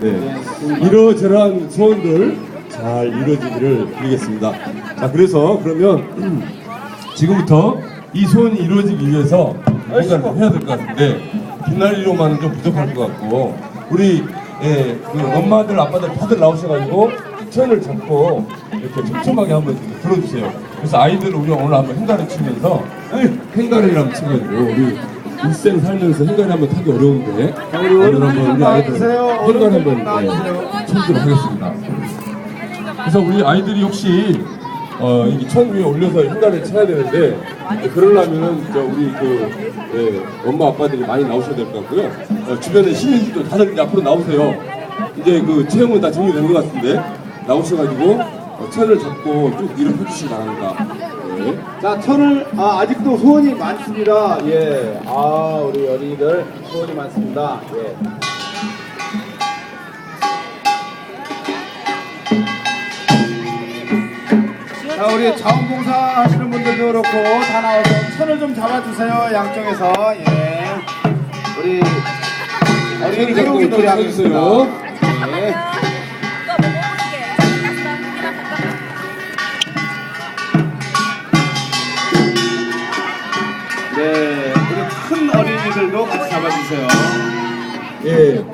네. 이러저러한 소원들 잘 이루어지기를 빌겠습니다. 자, 그래서 그러면 지금부터 이 소원이 이루어지기 위해서 뭔가를 좀 해야 될 것 같은데 빛날리로만은 좀 부족할 것 같고 우리 예, 그 엄마들 아빠들 다들 나오셔가지고 천을 잡고 이렇게 촘촘하게 한번 들어주세요. 그래서 아이들 우리 오늘 한번 행가를 치면서 행가리랑 치가지고 우리 일생 살면서 행가리 한번 타기 어려운데 오늘 한번 우리 아이들 행가리 한번 예, 쳐보도록 하겠습니다. 그래서 우리 아이들이 혹시 어, 이천 위에 올려서 행가를 쳐야 되는데 그러려면은 저 우리 그 예, 엄마 아빠들이 많이 나오셔야 될 것 같고요. 어, 주변에 시민들도 다들 이제 앞으로 나오세요. 이제 그 체험은 다 정리된 것 같은데 나오셔가지고 어, 천을 잡고 쭉 일을 해주시기 바랍니다. 네. 자, 천을 아, 아직도 소원이 많습니다. 예, 아 우리 어린이들 소원이 많습니다. 예. 자, 우리 자원봉사 하시는 분들도 그렇고 다 나와서 천을 좀 잡아주세요. 양쪽에서 예. 우리 어린이 잡고 태우기 노래 좀 하겠습니다. 해 예. 네, 우리 큰 어린이들도 같이 잡아주세요. 예.